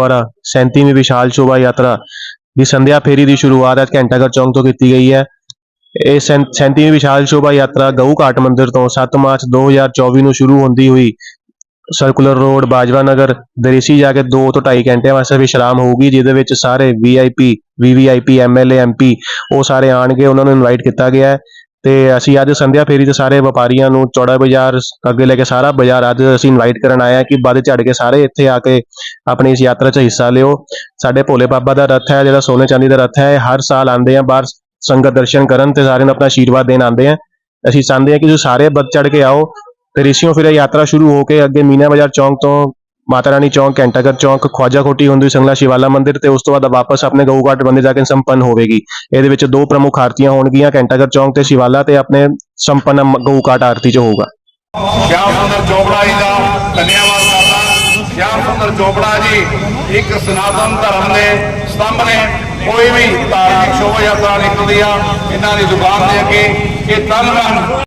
ਦੁਆਰਾ 37ਵੀਂ ਵਿਸ਼ਾਲ ਸ਼ੋਭਾ ਯਾਤਰਾ ਦੀ ਸੰਧਿਆ ਫੇਰੀ ਦੀ ਸ਼ੁਰੂਆਤ ਅੱਜ ਘੰਟਾਘਰ ਚੌਂਕ ਤੋਂ ਕੀਤੀ ਗਈ ਹੈ। ਇਹ 37ਵੀਂ ਵਿਸ਼ਾਲ ਸ਼ੋਭਾ ਯਾਤਰਾ ਗਊ ਘਾਟ ਮੰਦਿਰ ਤੋਂ 7 ਮਾਰਚ 2024 ਨੂੰ ਸ਼ੁਰੂ ਹੁੰਦੀ ਹੋਈ ਸਰਕੂਲਰ ਰੋਡ, ਬਾਜਵਾ ਨਗਰ, ਦਰੇਸੀ ਜਾ ਕੇ 2 ਤੋਂ 2.5 ਘੰਟਿਆਂ ਵਾਸਤੇ ਵਿਸ਼ਰਾਮ ਹੋਊਗੀ, ਜਿਹਦੇ ਵਿੱਚ ਸਾਰੇ ਵੀਆਈਪੀ ਵੀਵੀਆਈਪੀ ਐਮਐਲਏ ਐਮਪੀ ਉਹ ਸਾਰੇ ਆਣਗੇ ਉਹਨਾਂ ਨੂੰ ਇਨਵਾਈਟ ਕੀਤਾ ਗਿਆ ਹੈ। ਤੇ ਅਸੀਂ ਅੱਜ ਸੰਧਿਆ ਫੇਰੀ ਤੇ ਸਾਰੇ ਵਪਾਰੀਆਂ ਨੂੰ ਚੌੜਾ ਬਾਜ਼ਾਰ ਅੱਗੇ ਲੈ ਕੇ ਸਾਰਾ ਬਾਜ਼ਾਰ ਅੱਜ ਅਸੀਂ ਇਨਵਾਈਟ ਕਰਨ ਆਏ ਹਾਂ ਕਿ ਵੱਧ ਚੜ ਕੇ ਸਾਰੇ ਇੱਥੇ ਆ ਕੇ ਆਪਣੀ ਇਸ ਯਾਤਰਾ 'ਚ ਹਿੱਸਾ ਲਿਓ। ਸਾਡੇ ਭੋਲੇ ਬਾਬਾ ਦਾ ਰੱਥ ਹੈ, ਜਿਹੜਾ ਸੋਨੇ ਚਾਂਦੀ ਦਾ ਰੱਥ ਹੈ ਹਰ ਸਾਲ ਆਉਂਦੇ ਆ, ਬਾਹਰ ਸੰਗਤ ਦਰਸ਼ਨ ਕਰਨ ਤੇ ਸਾਰਿਆਂ ਨੂੰ ਆਪਣਾ ਆਸ਼ੀਰਵਾਦ ਦੇਣ ਆਉਂਦੇ ਆ। ਅਸੀਂ ਚਾਹੁੰਦੇ ਹਾਂ ਕਿ ਤੁਸੀਂ ਸਾਰੇ ਵੱਧ ਚੜ ਕੇ ਆਓ ਤੇ ਰਿਸ਼ੀਓ ਫਿਰ ਇਹ ਯਾਤਰਾ ਸ਼ੁਰੂ ਹੋ ਕੇ ਅੱਗੇ ਮੀਨਾ ਬਾਜ਼ਾਰ ਚੌਂਕ ਤੋਂ ਮਾਤਾ ਰਾਣੀ ਚੌਂਕ, ਘੰਟਾਘਰ ਚੌਂਕ, ਖਵਾਜਾ ਕੋਟੀ ਹੁੰਦੀ, ਸੰਗਲਾ ਸ਼ਿਵਾਲਾ ਮੰਦਿਰ ਤੇ ਉਸ ਤੋਂ ਬਾਅਦ ਵਾਪਸ ਆਪਣੇ ਗਊ ਘਾਟ ਜਾ ਕੇ ਸੰਪੰਨ ਹੋਵੇਗੀ। ਇਹਦੇ ਵਿੱਚ ਦੋ ਪ੍ਰਮੁੱਖ ਆਰਤੀਆਂ ਹੋਣਗੀਆਂ, ਘੰਟਾਘਰ ਚੌਂਕ ਤੇ ਸ਼ਿਵਾਲਾ ਤੇ ਆਪਣੇ ਸੰਪੰਨ ਮ- ਆਰਤੀ ਚ ਹੋਊਗਾ। ਸ਼ਿਆਮ ਸੁੰਦਰ ਚੋਪੜਾ ਜੀ ਦਾ ਧੰਨਵਾਦ ਕਰਦਾ। ਸ਼ਿਆਮ ਸੁੰਦਰ ਚੋਪੜਾ ਜੀ ਇੱਕ ਸਨਾਤਨ ਧਰਮ ਦੇ ਸਤੰਭ ਨੇ। ਕੋਈ ਵੀ ਧਾਰਮਿਕ ਸ਼ੋਭਾ ਯਾਤਰਾ ਨਿਕਲਦੀ ਆ ਇਹਨਾਂ ਦੀ ਦੁਕਾਨ ਦੇ ਅੱਗੇ ਇਹ ਤਨ ਮਨ